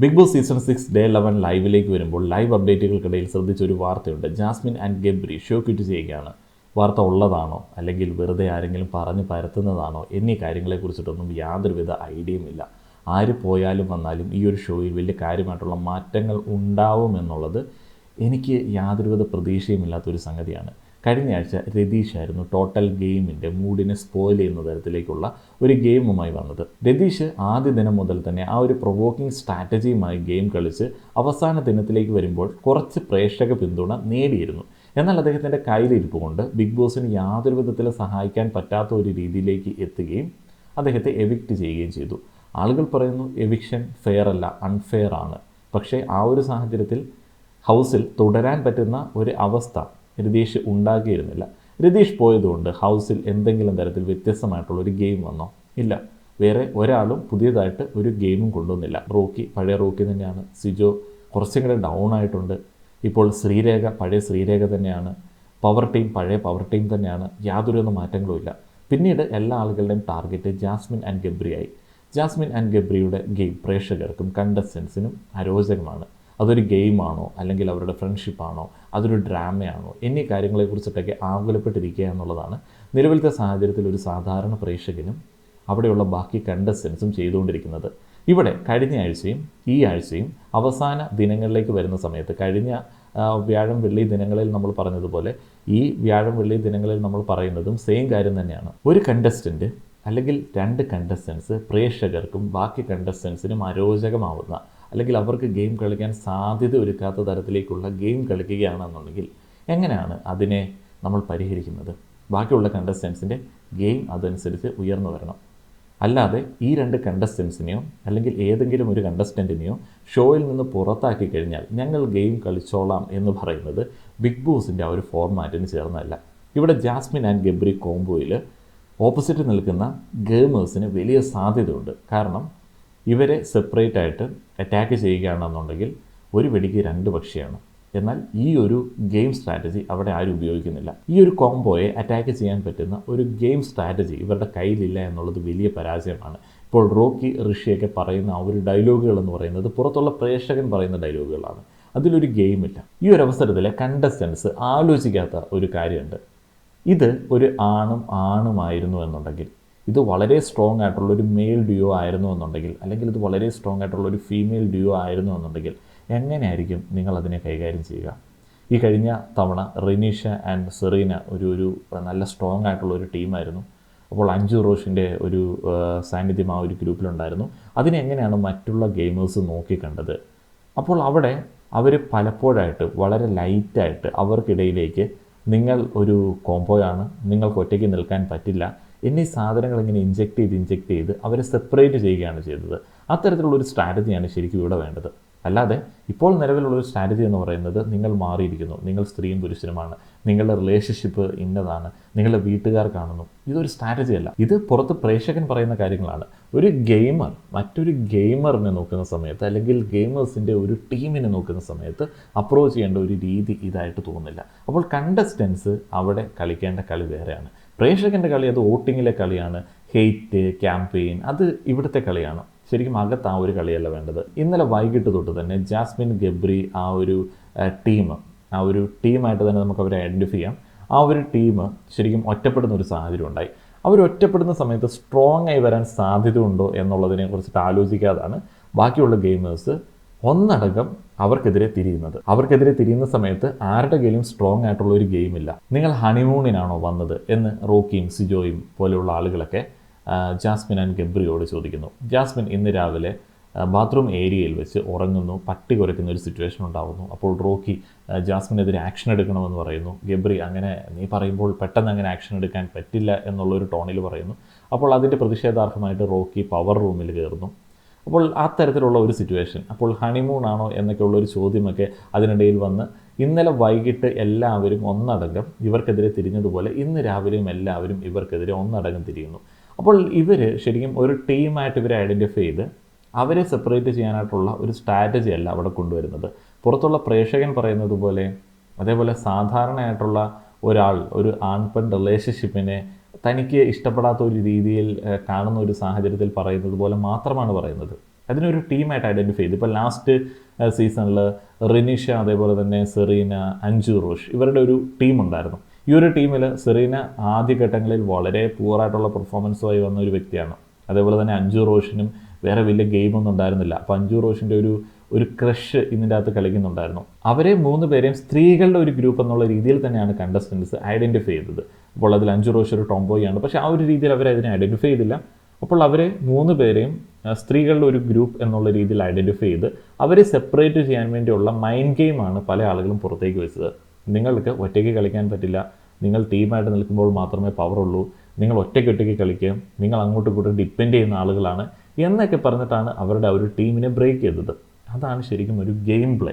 Bigg Boss season six day eleven ലൈവിലേക്ക് വരുമ്പോൾ live അപ്ഡേറ്റുകൾക്കിടയിൽ ശ്രദ്ധിച്ച ഒരു വാർത്തയുണ്ട്. Jasmine and Gabri show quit ചെയ്യുകയാണ്. വാർത്ത ഉള്ളതാണോ? അല്ലെങ്കിൽ വെറുതെ ആരെങ്കിലും പറഞ്ഞ് പരത്തുന്നതാണോ? എന്നീ കാര്യങ്ങളെക്കുറിച്ചിട്ടൊന്നും യാതൊരുവിധ ഐഡിയയും ഇല്ല. ആര് പോയാലും വന്നാലും ഈ ഒരു ഷോയിൽ വലിയ കാര്യമായിട്ടുള്ള മാറ്റങ്ങൾ ഉണ്ടാവുമെന്നുള്ളത് എനിക്ക് യാതൊരുവിധ പ്രതീക്ഷയുമില്ലാത്തൊരു സംഗതിയാണ്. കഴിഞ്ഞ ആഴ്ച രതീഷായിരുന്നു ടോട്ടൽ ഗെയിമിന്റെ മൂഡിനെ സ്പോയിൽ ചെയ്യുന്ന തരത്തിലേക്കുള്ള ഒരു ഗെയിമുമായി വന്നത്. രതീഷ് ആദ്യ ദിനം മുതൽ തന്നെ ആ ഒരു പ്രൊവോക്കിംഗ് സ്ട്രാറ്റജിയുമായി ഗെയിം കളിച്ച് അവസാന ദിനത്തിലേക്ക് വരുമ്പോൾ കുറച്ച് പ്രേക്ഷക പിന്തുണ നേടിയിരുന്നു. എന്നാൽ അദ്ദേഹത്തിന്റെ കയ്യിലിരിപ്പ് കൊണ്ട് ബിഗ് ബോസിന് യാതൊരു വിധത്തിൽ സഹായിക്കാൻ പറ്റാത്ത ഒരു രീതിയിലേക്ക് എത്തുകയും അദ്ദേഹത്തെ എവിക്റ്റ് ചെയ്യുകയും ചെയ്തു. ആളുകൾ പറയുന്നു എവിക്ഷൻ ഫെയർ അല്ല അൺഫെയർ ആണ്. പക്ഷേ ആ ഒരു സാഹചര്യത്തിൽ ഹൗസിൽ തുടരാൻ പറ്റുന്ന ഒരു അവസ്ഥ രതീഷ് ഉണ്ടാക്കിയിരുന്നില്ല. രതീഷ് പോയതുകൊണ്ട് ഹൗസിൽ എന്തെങ്കിലും തരത്തിൽ വ്യത്യസ്തമായിട്ടുള്ള ഒരു ഗെയിം വന്നോ? ഇല്ല. വേറെ ഒരാളും പുതിയതായിട്ട് ഒരു ഗെയിമും കൊണ്ടുവന്നില്ല. റോക്കി പഴയ റോക്കി തന്നെയാണ്. സിജോ കുറച്ചും കൂടെ ഡൗൺ ആയിട്ടുണ്ട്. ഇപ്പോൾ ശ്രീരേഖ പഴയ ശ്രീരേഖ തന്നെയാണ്. പവർ ടീം പഴയ പവർ ടീം തന്നെയാണ്. യാതൊരു മാറ്റങ്ങളും ഇല്ല. പിന്നീട് എല്ലാ ആളുകളുടെയും ടാർഗറ്റ് ജാസ്മിൻ ആൻഡ് ഗബ്രിയായി. ജാസ്മിൻ ആൻഡ് ഗബ്രിയുടെ ഗെയിം പ്രേക്ഷകർക്കും കണ്ടസ്റ്റൻസിനും അരോചകമാണ് അതൊരു ഗെയിമാണോ? അല്ലെങ്കിൽ അവരുടെ ഫ്രണ്ട്ഷിപ്പാണോ? അതൊരു ഡ്രാമയാണോ? എന്നീ കാര്യങ്ങളെക്കുറിച്ചിട്ടൊക്കെ ആകുലപ്പെട്ടിരിക്കുക എന്നുള്ളതാണ് നിലവിലത്തെ സാഹചര്യത്തിൽ ഒരു സാധാരണ പ്രേക്ഷകനും അവിടെയുള്ള ബാക്കി കണ്ടസ്റ്റൻസും ചെയ്തുകൊണ്ടിരിക്കുന്നത്. ഇവിടെ കഴിഞ്ഞ ആഴ്ചയും ഈ ആഴ്ചയും അവസാന ദിനങ്ങളിലേക്ക് വരുന്ന സമയത്ത് കഴിഞ്ഞ വ്യാഴം വെള്ളി ദിനങ്ങളിൽ നമ്മൾ പറഞ്ഞതുപോലെ ഈ വ്യാഴം വെള്ളി ദിനങ്ങളിൽ നമ്മൾ പറയുന്നതും സെയിം കാര്യം തന്നെയാണ്. ഒരു കണ്ടസ്റ്റന്റ് അല്ലെങ്കിൽ രണ്ട് കണ്ടസ്റ്റൻസ് പ്രേക്ഷകർക്കും ബാക്കി കണ്ടസ്റ്റൻസിനും അരോചകമാവുന്ന അല്ലെങ്കിൽ അവർക്ക് ഗെയിം കളിക്കാൻ സാധ്യത ഒരുക്കാത്ത തരത്തിലേക്കുള്ള ഗെയിം കളിക്കുകയാണെന്നുണ്ടെങ്കിൽ എങ്ങനെയാണ് അതിനെ നമ്മൾ പരിഹരിക്കുന്നത്? ബാക്കിയുള്ള കണ്ടസ്റ്റൻസിന്റെ ഗെയിം അതനുസരിച്ച് ഉയർന്നു വരണം. അല്ലാതെ ഈ രണ്ട് കണ്ടസ്റ്റൻസിനെയോ അല്ലെങ്കിൽ ഏതെങ്കിലും ഒരു കണ്ടസ്റ്റന്റിനെയോ ഷോയിൽ നിന്ന് പുറത്താക്കി കഴിഞ്ഞാൽ ഞങ്ങൾ ഗെയിം കളിച്ചോളാം എന്ന് പറയുന്നത് ബിഗ് ബോസിന്റെ ആ ഒരു ഫോർമാറ്റിന് ചേർന്നല്ല ഇവിടെ ജാസ്മിൻ ആൻഡ് ഗബ്രി കോംബോയിൽ ഓപ്പോസിറ്റ് നിൽക്കുന്ന ഗെയിമേഴ്സിന് വലിയ സാധ്യതയുണ്ട്. കാരണം ഇവരെ സെപ്പറേറ്റ് ആയിട്ട് അറ്റാക്ക് ചെയ്യുകയാണെന്നുണ്ടെങ്കിൽ ഒരു വെടിക്ക് രണ്ട് പക്ഷിയാണ്. എന്നാൽ ഈ ഒരു ഗെയിം സ്ട്രാറ്റജി അവിടെ ആരും ഉപയോഗിക്കുന്നില്ല. ഈ ഒരു കോംബോയെ അറ്റാക്ക് ചെയ്യാൻ പറ്റുന്ന ഒരു ഗെയിം സ്ട്രാറ്റജി ഇവരുടെ കയ്യിലില്ല എന്നുള്ളത് വലിയ പരാജയമാണ്. ഇപ്പോൾ റോക്കി ഋഷിയൊക്കെ പറയുന്ന ആ ഒരു ഡയലോഗുകൾ എന്ന് പറയുന്നത് പുറത്തുള്ള പ്രേക്ഷകൻ പറയുന്ന ഡയലോഗുകളാണ് അതിലൊരു ഗെയിമില്ല ഈ ഒരു അവസരത്തിൽ കണ്ടസ്റ്റൻസ് ആലോചിക്കാത്ത ഒരു കാര്യമുണ്ട്. ഇത് ഒരു ആണും ആണുമായിരുന്നു എന്നുണ്ടെങ്കിൽ ഇത് വളരെ സ്ട്രോങ് ആയിട്ടുള്ള ഒരു മെയിൽ ഡ്യൂയോ ആയിരുന്നു എന്നുണ്ടെങ്കിൽ അല്ലെങ്കിൽ ഇത് വളരെ സ്ട്രോങ് ആയിട്ടുള്ള ഒരു ഫീമെയിൽ ഡ്യൂയോ ആയിരുന്നു എന്നുണ്ടെങ്കിൽ എങ്ങനെയായിരിക്കും നിങ്ങൾ അതിനെ കൈകാര്യം ചെയ്യുക? ഈ കഴിഞ്ഞ തവണ റിനീഷ ആൻഡ് സെറീന ഒരു ഒരു നല്ല സ്ട്രോങ് ആയിട്ടുള്ള ഒരു ടീമായിരുന്നു അപ്പോൾ അഞ്ചു റോഷിന്റെ ഒരു സാന്നിധ്യം ആ ഒരു ഗ്രൂപ്പിലുണ്ടായിരുന്നു അതിനെങ്ങനെയാണ് മറ്റുള്ള ഗെയിമേഴ്സ് നോക്കിക്കണ്ടത്? അപ്പോൾ അവിടെ അവർ പലപ്പോഴായിട്ട് വളരെ ലൈറ്റായിട്ട് അവർക്കിടയിലേക്ക് നിങ്ങൾ ഒരു കോംബോയാണ് നിങ്ങൾക്ക് ഒറ്റയ്ക്ക് നിൽക്കാൻ പറ്റില്ല എന്നീ സാധനങ്ങൾ ഇങ്ങനെ ഇഞ്ചെക്ട് ചെയ്ത് ഇഞ്ചെക്ട് ചെയ്ത് അവരെ സെപ്പറേറ്റ് ചെയ്യുകയാണ് ചെയ്തത്. അത്തരത്തിലുള്ള ഒരു സ്ട്രാറ്റജിയാണ് ശരിക്കും ഇവിടെ വേണ്ടത്. അല്ലാതെ ഇപ്പോൾ നിലവിലുള്ള ഒരു സ്ട്രാറ്റജി എന്ന് പറയുന്നത് നിങ്ങൾ മാറിയിരിക്കുന്നു. നിങ്ങൾ സ്ത്രീയും പുരുഷനുമാണ്. നിങ്ങളുടെ റിലേഷൻഷിപ്പ് ഇന്നതാണ്. നിങ്ങളുടെ വീട്ടുകാർ കാണുന്നു ഇതൊരു സ്ട്രാറ്റജി അല്ല. ഇത് പുറത്ത് പ്രേക്ഷകൻ പറയുന്ന കാര്യങ്ങളാണ്. ഒരു ഗെയിമർ മറ്റൊരു ഗെയിമറിനെ നോക്കുന്ന സമയത്ത് അല്ലെങ്കിൽ ഗെയിമേഴ്സിന്റെ ഒരു ടീമിനെ നോക്കുന്ന സമയത്ത് അപ്രോച്ച് ചെയ്യേണ്ട ഒരു രീതി ഇതായിട്ട് തോന്നുന്നില്ല. അപ്പോൾ കണ്ടസ്റ്റൻസ് അവിടെ കളിക്കേണ്ട കളി വേറെയാണ്. പ്രേക്ഷകന്റെ കളി അത് വോട്ടിങ്ങിലെ കളിയാണ്. ഹെയ്റ്റ് ക്യാമ്പയിൻ അത് ഇവിടുത്തെ കളിയാണ്. ശരിക്കും അകത്ത് ആ ഒരു കളിയല്ല വേണ്ടത്. ഇന്നലെ വൈകിട്ട് തൊട്ട് തന്നെ ജാസ്മിൻ ഗബ്രി ആ ഒരു ടീം ആ ഒരു ടീമായിട്ട് തന്നെ നമുക്ക് അവരെ ഐഡന്റിഫൈ ചെയ്യാം. ആ ഒരു ടീം ശരിക്കും ഒറ്റപ്പെടുന്ന ഒരു സാഹചര്യം ഉണ്ടായി. അവർ ഒറ്റപ്പെടുന്ന സമയത്ത് സ്ട്രോങ് ആയി വരാൻ സാധ്യതയുണ്ടോ എന്നുള്ളതിനെ കുറിച്ചിട്ട് ആലോചിക്കാതാണ്. ബാക്കിയുള്ള ഗെയിമേഴ്സ് ഒന്നടങ്കം അവർക്കെതിരെ തിരിയുന്നത്. അവർക്കെതിരെ തിരിയുന്ന സമയത്ത് ആരുടെ കയ്യിലും സ്ട്രോങ് ആയിട്ടുള്ള ഒരു ഗെയിം ഇല്ല. നിങ്ങൾ ഹണിമൂണിനാണോ വന്നത് എന്ന് റോക്കിയും സിജോയും പോലെയുള്ള ആളുകളൊക്കെ ജാസ്മിൻ ആൻഡ് ഗബ്രിയോട് ചോദിക്കുന്നു. ജാസ്മിൻ ഇന്ന് രാവിലെ ബാത്റൂം ഏരിയയിൽ വെച്ച് ഉറങ്ങുന്നു പട്ടി കുരയ്ക്കുന്ന ഒരു സിറ്റുവേഷൻ ഉണ്ടാകുന്നു അപ്പോൾ റോക്കി ജാസ്മിനെതിരെ ആക്ഷൻ എടുക്കണമെന്ന് പറയുന്നു. ഗബ്രി അങ്ങനെ നീ പറയുമ്പോൾ പെട്ടെന്ന് അങ്ങനെ ആക്ഷൻ എടുക്കാൻ പറ്റില്ല എന്നുള്ളൊരു ടോണിൽ പറയുന്നു. അപ്പോൾ അതിന്റെ പ്രതിഷേധാർഹമായിട്ട് റോക്കി പവർ റൂമിൽ കയറുന്നു. അപ്പോൾ ആ തരത്തിലുള്ള ഒരു സിറ്റുവേഷൻ അപ്പോൾ ഹണിമൂൺ ആണോ എന്നൊക്കെയുള്ള ഒരു ചോദ്യമൊക്കെ അതിനിടയിൽ വന്ന് ഇന്നലെ വൈകിട്ട് എല്ലാവരും ഒന്നടങ്കം ഇവർക്കെതിരെ തിരിഞ്ഞതുപോലെ ഇന്ന് രാവിലെയും എല്ലാവരും ഇവർക്കെതിരെ ഒന്നടങ്കം തിരിയുന്നു. അപ്പോൾ ഇവർ ശരിക്കും ഒരു ടീമായിട്ട് ഇവരെ ഐഡന്റിഫൈ ചെയ്ത് അവരെ സെപ്പറേറ്റ് ചെയ്യാനായിട്ടുള്ള ഒരു സ്ട്രാറ്റജി അല്ല അവിടെ കൊണ്ടുവരുന്നത്. പുറത്തുള്ള പ്രേക്ഷകൻ പറയുന്നത് പോലെ അതേപോലെ സാധാരണയായിട്ടുള്ള ഒരാൾ ഒരു ആൺപെൺ റിലേഷൻഷിപ്പിനെ തനിക്ക് ഇഷ്ടപ്പെടാത്ത ഒരു രീതിയിൽ കാണുന്ന ഒരു സാഹചര്യത്തിൽ പറയുന്നത് പോലെ മാത്രമാണ് പറയുന്നത്. അതിനൊരു ടീമായിട്ട് ഐഡന്റിഫൈ ചെയ്തു. ഇപ്പോൾ ലാസ്റ്റ് സീസണിൽ റിനിഷ അതേപോലെ തന്നെ സെറീന അഞ്ജു റോഷ് ഇവരുടെ ഒരു ടീം ഉണ്ടായിരുന്നു. ഈ ഒരു ടീമിൽ സെറീന ആദ്യഘട്ടങ്ങളിൽ വളരെ പൂറായിട്ടുള്ള പെർഫോമൻസുമായി വന്ന ഒരു വ്യക്തിയാണ്. അതേപോലെ തന്നെ അഞ്ജു റോഷിനും വേറെ വലിയ ഗെയിമൊന്നും ഉണ്ടായിരുന്നില്ല. അപ്പോൾ അഞ്ചു റോഷിന്റെ ഒരു ഒരു ക്രഷ് ഇതിന്റെ അകത്ത് കളിക്കുന്നുണ്ടായിരുന്നു. അവരെ മൂന്ന് പേരെയും സ്ത്രീകളുടെ ഒരു ഗ്രൂപ്പ് എന്നുള്ള രീതിയിൽ തന്നെയാണ് കണ്ടസ്റ്റൻസ് ഐഡന്റിഫൈ ചെയ്തത്. അപ്പോൾ അതിൽ അഞ്ചു റോഷ് ഒരു ടോംബോയാണ് പക്ഷേ ആ ഒരു രീതിയിൽ അവരെ അതിനെ ഐഡന്റിഫൈ ചെയ്തില്ല. അപ്പോൾ അവരെ മൂന്ന് പേരെയും സ്ത്രീകളുടെ ഒരു ഗ്രൂപ്പ് എന്നുള്ള രീതിയിൽ ഐഡന്റിഫൈ ചെയ്ത് അവരെ സെപ്പറേറ്റ് ചെയ്യാൻ വേണ്ടിയുള്ള മൈൻഡ് ഗെയിമാണ് പല ആളുകളും പുറത്തേക്ക് വെച്ചത്. നിങ്ങൾക്ക് ഒറ്റയ്ക്ക് കളിക്കാൻ പറ്റില്ല. നിങ്ങൾ ടീമായിട്ട് നിൽക്കുമ്പോൾ മാത്രമേ പവറുള്ളൂ നിങ്ങൾ ഒറ്റയ്ക്ക് ഒറ്റയ്ക്ക് കളിക്കുക. നിങ്ങൾ അങ്ങോട്ടും ഇങ്ങോട്ടും ഡിപ്പെൻഡ് ചെയ്യുന്ന ആളുകളാണ്. എന്നൊക്കെ പറഞ്ഞിട്ടാണ് അവരുടെ ഒരു ടീമിനെ ബ്രേക്ക് ചെയ്തത്. അതാണ് ശരിക്കും ഒരു ഗെയിം പ്ലേ.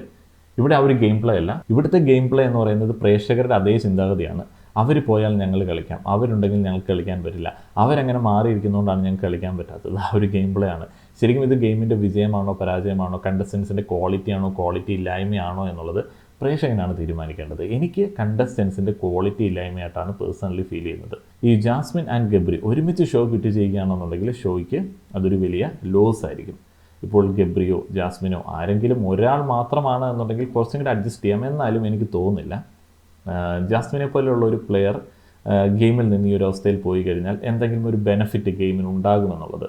ഇവിടെ ആ ഒരു ഗെയിം പ്ലേ അല്ല. ഇവിടുത്തെ ഗെയിം പ്ലേ എന്ന് പറയുന്നത് പ്രേക്ഷകരുടെ അതേ ചിന്താഗതിയാണ്. അവർ പോയാൽ ഞങ്ങൾ കളിക്കാം. അവരുണ്ടെങ്കിൽ ഞങ്ങൾക്ക് കളിക്കാൻ പറ്റില്ല. അവരങ്ങനെ മാറിയിരിക്കുന്നതുകൊണ്ടാണ് ഞങ്ങൾക്ക് കളിക്കാൻ പറ്റാത്തത്. ആ ഒരു ഗെയിം പ്ലേ ആണ്. ശരിക്കും ഇത് ഗെയിമിന്റെ വിജയമാണോ പരാജയമാണോ കണ്ടസ്റ്റൻസിന്റെ ക്വാളിറ്റി ആണോ ക്വാളിറ്റി ഇല്ലായ്മയാണോ എന്നുള്ളത് പ്രേക്ഷകനാണ് തീരുമാനിക്കേണ്ടത്. എനിക്ക് കണ്ടസ്റ്റൻസിന്റെ ക്വാളിറ്റി ഇല്ലായ്മയായിട്ടാണ് പേഴ്സണലി ഫീൽ ചെയ്യുന്നത്. ഈ ജാസ്മിൻ ആൻഡ് ഗബ്രി ഒരുമിച്ച് ഷോ കിട്ടി ചെയ്യുകയാണെന്നുണ്ടെങ്കിൽ ഷോയ്ക്ക് അതൊരു വലിയ ലോസ് ആയിരിക്കും. ഇപ്പോൾ ഗബ്രിയോ ജാസ്മിനോ ആരെങ്കിലും ഒരാൾ മാത്രമാണ് എന്നുണ്ടെങ്കിൽ കുറച്ചും കൂടി അഡ്ജസ്റ്റ് ചെയ്യാം. എന്നാലും എനിക്ക് തോന്നുന്നില്ല. ജാസ്മിനെ പോലെയുള്ള ഒരു പ്ലെയർ ഗെയിമിൽ നിന്ന് ഈ ഒരു അവസ്ഥയിൽ പോയി കഴിഞ്ഞാൽ എന്തെങ്കിലും ഒരു ബെനഫിറ്റ് ഗെയിമിന് ഉണ്ടാകുമെന്നുള്ളത്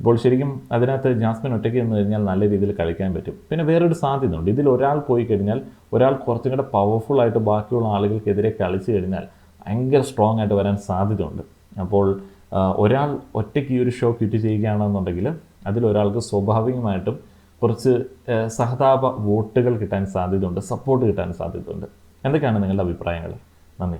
ഇപ്പോൾ ശരിക്കും അതിനകത്ത് ജാസ്മിൻ ഒറ്റയ്ക്ക് എന്ന് കഴിഞ്ഞാൽ നല്ല രീതിയിൽ കളിക്കാൻ പറ്റും. പിന്നെ വേറൊരു സാധ്യതയുണ്ട്. ഇതിൽ ഒരാൾ പോയി കഴിഞ്ഞാൽ ഒരാൾ കുറച്ചും കൂടെ പവർഫുൾ ആയിട്ട് ബാക്കിയുള്ള ആളുകൾക്കെതിരെ കളിച്ചു കഴിഞ്ഞാൽ ഭയങ്കര സ്ട്രോങ് ആയിട്ട് വരാൻ സാധ്യതയുണ്ട്. അപ്പോൾ ഒരാൾ ഒറ്റയ്ക്ക് ഈ ഒരു ഷോ ക്വിറ്റ് ചെയ്യുകയാണെന്നുണ്ടെങ്കിൽ അതിലൊരാൾക്ക് സ്വാഭാവികമായിട്ടും കുറച്ച് സഹതാപ വോട്ടുകൾ കിട്ടാൻ സാധ്യതയുണ്ട് സപ്പോർട്ട് കിട്ടാൻ സാധ്യതയുണ്ട്. എന്തൊക്കെയാണ് നിങ്ങളുടെ അഭിപ്രായങ്ങൾ? നന്ദി.